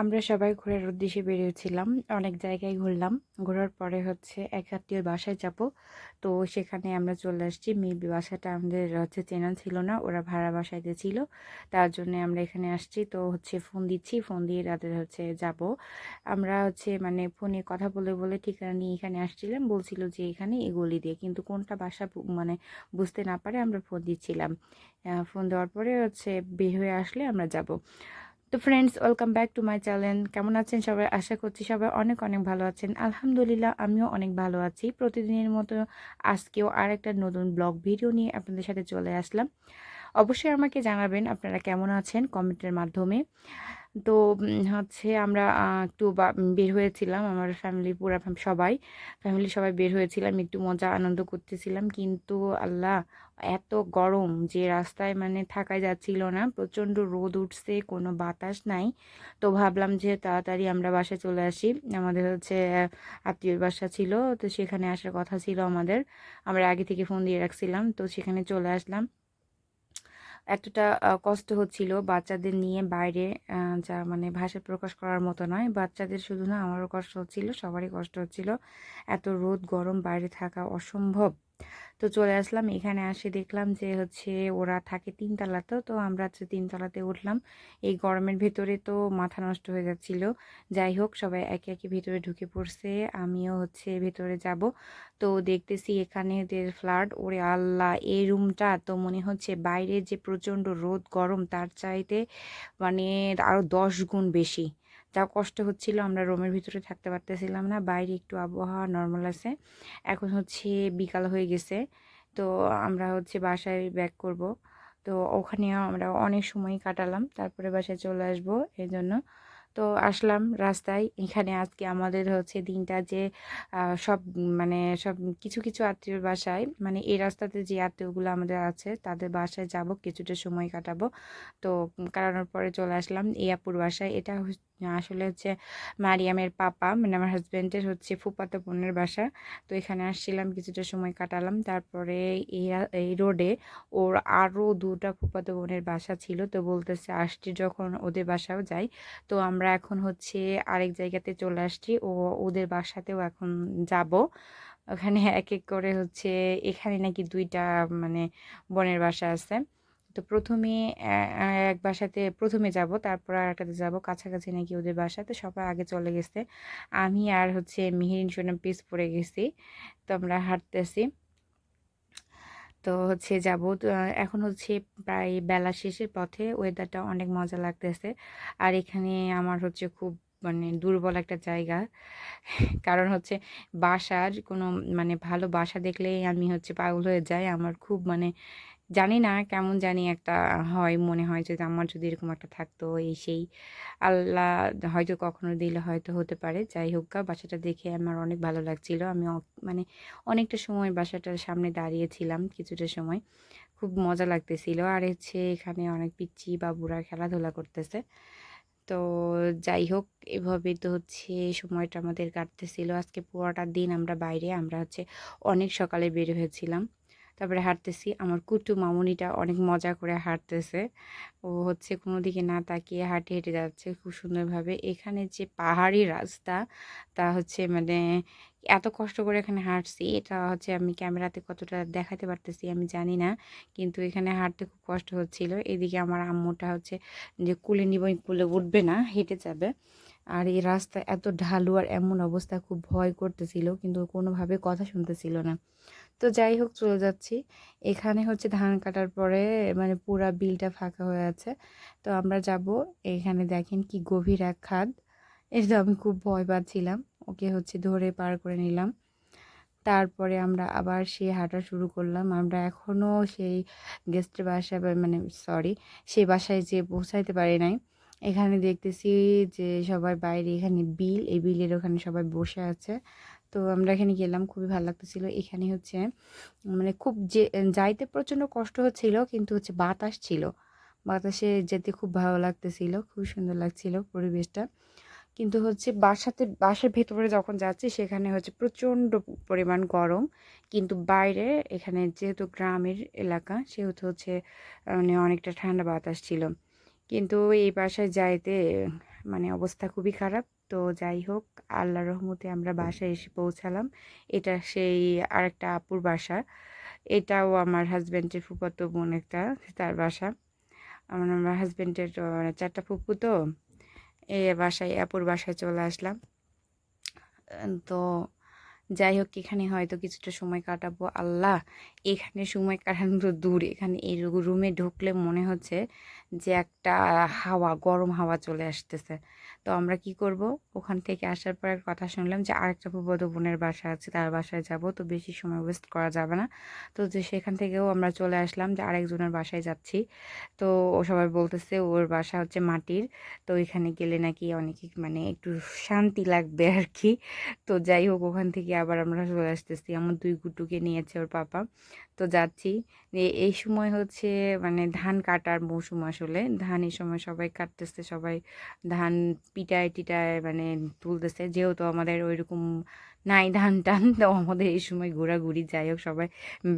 আমরা সবাই ঘোরার উদ্দেশ্যে বেরিয়েছিলাম, অনেক জায়গায় ঘুরলাম। ঘোরার পরে হচ্ছে এক আত্মীয়র বাসায় যাব। তো সেখানে আমরা চলে আসছি। মেবি বাসাটা আমাদের হচ্ছে চেনা ছিল না, ওরা ভাড়া বাসাইতে ছিল তার জন্য আমরা এখানে আসছি। তো হচ্ছে ফোন দিচ্ছি ফোন দিয়ে তাদের হচ্ছে যাব। আমরা হচ্ছে মানে ফোনে কথা বলে বলে ঠিকানা নিয়ে এখানে আসছিলাম। বলছিল যে এখানে এগুলি দিয়ে, কিন্তু কোনটা বাসা মানে বুঝতে না পারে আমরা ফোন দিচ্ছিলাম। ফোন দেওয়ার পরে হচ্ছে বের হয়ে আসলে আমরা যাব। তো friends welcome back to my channel কেমন আছেন সবাই? আশা করছি সবাই অনেক অনেক ভালো আছেন। আলহামদুলিল্লাহ, আমিও অনেক ভালো আছি। প্রতিদিনের মতো আজকেও আর একটা নতুন ব্লগ ভিডিও নিয়ে আপনাদের সাথে চলে আসলাম। অবশ্যই আমাকে জানাবেন আপনারা কেমন আছেন কমেন্টের মাধ্যমে। তো হচ্ছে আমরা একটু বের হয়েছিলাম আমার ফ্যামিলি পুরো সবাই। ফ্যামিলি সবাই বের হয়েছিলাম, একটু মজা, আনন্দ করতেছিলাম। কিন্তু আল্লাহ, এত গরম যে রাস্তায় মানে থাকা যাচ্ছিল না। প্রচণ্ড রোদ উঠছে, কোনো বাতাস নাই। তো ভাবলাম যে তাড়াতাড়ি আমরা বাসায় চলে আসি। আমাদের হচ্ছে আত্মীয়র বাসা ছিল। তো সেখানে আসার কথা ছিল আমাদের। আমরা আগে থেকে ফোন দিয়ে রাখছিলাম। তো সেখানে চলে আসলাম। এতটা কষ্ট হচ্ছিল বাচ্চাদের নিয়ে বাইরে যা মানে ভাষা প্রকাশ করার মতো নয়। বাচ্চাদের শুধু না, আমারও কষ্ট হচ্ছিল, সবারই কষ্ট হচ্ছিল। এত রোদ, গরম, বাইরে থাকা অসম্ভব। তো চলে আসলাম। এখানে আসে দেখলাম যে হচ্ছে ওরা থাকে তিনতলাতে তো আমরা হচ্ছে তিনতলাতে উঠলাম। এই গরমের ভেতরে তো মাথা নষ্ট হয়ে যাচ্ছিল। যাই হোক, সবাই একে একে ভেতরে ঢুকে পড়ছে। আমিও হচ্ছে ভেতরে যাব। তো দেখতেছি এখানে ওদের ফ্ল্যাট ওরে আল্লাহ, এই রুমটা তো মনে হচ্ছে বাইরে যে প্রচণ্ড রোদ গরম, তার চাইতে মানে আরও দশ গুণ বেশি। যা কষ্ট হচ্ছিল, আমরা রুমের ভিতরে থাকতে পারতেছিলাম না, বাইরে একটু আবহাওয়া নর্মাল আছে। এখন হচ্ছে বিকাল হয়ে গেছে, তো আমরা হচ্ছে বাসায় ব্যাক করব। তো ওখানেও আমরা অনেক সময় কাটালাম, তারপরে বাসায় চলে আসব এই জন্য তো আসলাম রাস্তায়, এখানে আজকে আমাদের হচ্ছে দিনটা যে সব মানে সব কিছু কিছু আত্মীয়র বাসায় মানে এই রাস্তাতে যে আত্মীয়গুলো আমাদের আছে, তাদের বাসায় যাব, কিছুটা সময় কাটাবো। তো কাটানোর পরে চলে আসলাম এই আপুর বাসায়, এটা আসলে হচ্ছে মারিয়ামের পাপা মানে আমার হাজব্যান্ডের হচ্ছে ফুফাতো বোনের বাসা। তো এখানে আসছিলাম, কিছুটা সময় কাটালাম। তারপরে এই রোডে ওর আরও দুটা ফুফাতো বোনের বাসা ছিল। তো বলতেছে, আসছি যখন ওদের বাসাও যাই। তো আমরা এখন হচ্ছে আরেক জায়গাতে চলে আসছি। ও, ওদের বাসাতেও এখন যাব। ওখানে এক এক করে হচ্ছে এখানে নাকি দুইটা মানে বোনের বাসা আছে। তো প্রথমে এক বাসাতে প্রথমে যাব, তারপর আর একটাতে যাব। কাছাকাছি নাকি ওদের বাসাতে সবাই আগে চলে গেছে। আমি আর হচ্ছে মিহিরিন সোনাম পিস পড়ে গেছি, তো আমরা হাঁটতেছি। তো হচ্ছে যাব এখন হচ্ছে প্রায় বেলা শেষের পথে ওয়েদারটা অনেক মজা লাগতেছে। আর এখানে আমার হচ্ছে খুব মানে দুর্বল একটা জায়গা। কারণ হচ্ছে বাসার কোনো মানে ভালো বাসা দেখলেই আমি হচ্ছে পাগল হয়ে যাই। আমার খুব মানে জানি না কেমন জানি একটা হয়, মনে হয় যে আমার যদি এরকম একটা থাকতো এই সেই। আল্লাহ হয়তো কখনো দিলে হয়তো হতে পারে, যাই হোক গা, বাসাটা দেখে আমার অনেক ভালো লাগছিল। আমি মানে অনেকটা সময় বাসাটার সামনে দাঁড়িয়েছিলাম কিছুটা সময়। খুব মজা লাগতেছিল। আর হচ্ছে এখানে অনেক পিচ্চি বাবুরা খেলাধুলা করতেছে। তো যাই হোক, এভাবে তো হচ্ছে সময়টা আমাদের কাটতেছিল। আজকে পুরোটা দিন আমরা বাইরে, আমরা হচ্ছে অনেক সকালে বের হয়েছিলাম। তারপরে হাঁটতেছি। আমার কুটু মামুনিটা অনেক মজা করে হাঁটতেছে। ও হচ্ছে কোনো দিকে না তাকিয়ে হাঁটে, হেঁটে যাচ্ছে খুব সুন্দরভাবে। এখানে যে পাহাড়ি রাস্তা, তা হচ্ছে মানে এত কষ্ট করে এখানে হাঁটছি, এটা হচ্ছে আমি ক্যামেরাতে কতটা দেখাতে পারতেছি আমি জানি না। কিন্তু এখানে হাঁটতে খুব কষ্ট হচ্ছিল। এদিকে আমার আম্মুটা হচ্ছে যে কুলে নিব কুলে উঠবে না, হেঁটে যাবে। আর এই রাস্তা এত ঢালু আর এমন অবস্থা, খুব ভয় করতেছিল। কিন্তু কোনোভাবে কথা শুনতেছিল না। তো যাই হোক, চলে যাচ্ছি। এখানে হচ্ছে ধান কাটার পরে মানে পুরা বিলটা ফাঁকা হয়ে আছে। তো আমরা যাব, এখানে দেখেন কি গভীর এক খাদ। এটা আমি খুব ভয় পাচ্ছিলাম, ওকে হচ্ছে ধরে পার করে নিলাম। তারপরে আমরা আবার সেই হাঁটা শুরু করলাম। আমরা এখনও সেই গেস্টের বাসায় মানে সরি সেই বাসায় যে পৌঁছাইতে পারি নাই। এখানে দেখতেছি যে সবাই বাইরে, এখানে বিল, এই বিলের ওখানে সবাই বসে আছে। তো আমরা এখানে গেলাম, খুবই ভালো লাগতেছিল। এখানে হচ্ছে মানে খুব যে, যাইতে প্রচণ্ড কষ্ট হচ্ছিল, কিন্তু হচ্ছে বাতাস ছিল। বাতাসে যেতে খুব ভালো লাগতেছিল খুব সুন্দর লাগছিল পরিবেশটা। কিন্তু হচ্ছে বাসাতে, বাসার ভেতরে যখন যাচ্ছি, সেখানে হচ্ছে প্রচণ্ড পরিমাণ গরম। কিন্তু বাইরে, এখানে যেহেতু গ্রামের এলাকা, সেহেতু হচ্ছে মানে অনেকটা ঠান্ডা বাতাস ছিল। কিন্তু এই বাসায় যাইতে মানে অবস্থা খুবই খারাপ। তো যাই হোক আল্লাহ রহমতে আমরা বাসায় এসে পৌঁছালাম। এটা সেই আরেকটা আপুর বাসা। এটাও আমার হাজব্যান্ডের ফুপাতো বোন একটা, তার বাসা। আমার আমার হাজব্যান্ডের মানে চারটা ফুপু তো। এ বাসায়, আপুর বাসায় চলে আসলাম। তো যাই হোক এখানে হয়তো কিছুটা সময় কাটাবো। আল্লাহ, এখানে সময় কাটানো তো দূর। এখানে এই রুমে ঢুকলে মনে হচ্ছে যে একটা হাওয়া, গরম হাওয়া চলে আসতেছে। তো আমরা কি করব? ওখান থেকে আসার পর কথা শুনলাম যে আরেকটা প্রবদ বোনের বাসা আছে, তার বাসায় যাব। তো বেশি সময় ওয়েস্ট করা যাবে না। তো যে সেখান থেকেও আমরা চলে আসলাম যে আরেকজনের বাসায় যাচ্ছি। তো ও সবাই বলতেছে ওর বাসা হচ্ছে মাটির। তো ওইখানে গেলে নাকি অনেকে মানে একটু শান্তি লাগবে আর কি। তো যাই হোক ওখান থেকে আবার আমরা চলে আসতেছি। আমার দুই গুটুকে নিয়েছে ওর পাপা। তো যাচ্ছি। এই সময় হচ্ছে মানে ধান কাটার মৌসুম আসলে। ধান এই সময় সবাই কাটতেছে, সবাই ধান পিটায় টিটায় মানে তুলতেছে। যেহেতু আমাদের ওইরকম নাই ধান টান, তো আমাদের এই সময় ঘোরাঘুরি যাই হোক, সবাই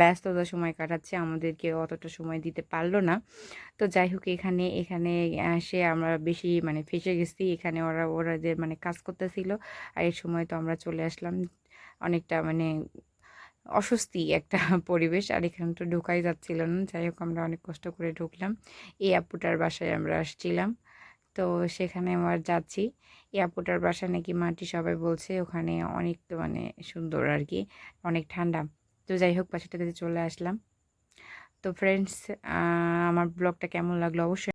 ব্যস্ততা সময় কাটাচ্ছে। আমাদেরকে অতটা সময় দিতে পারল না। তো যাই হোক, এখানে এখানে এসে আমরা বেশি মানে ফেসে গেছি। এখানে ওরা ওরা যে মানে কাজ করতেছিল, আর এই সময় তো আমরা চলে আসলাম। অনেকটা মানে অস্বস্তি একটা পরিবেশ। আর এখানে তো ঢোকাই যাচ্ছিল না, যাই হোক আমরা অনেক কষ্ট করে ঢুকলাম। এই আপুটার বাসায় আমরা আসছিলাম। তো সেখানে আমার যাচ্ছি। এই বাসা নাকি মাটি সবাই বলছে, ওখানে অনেক মানে সুন্দর আর কি অনেক ঠান্ডা। তো যাই হোক বাসাটাতে চলে আসলাম। তো ফ্রেন্ডস আমার ব্লগটা কেমন লাগল অবশ্যই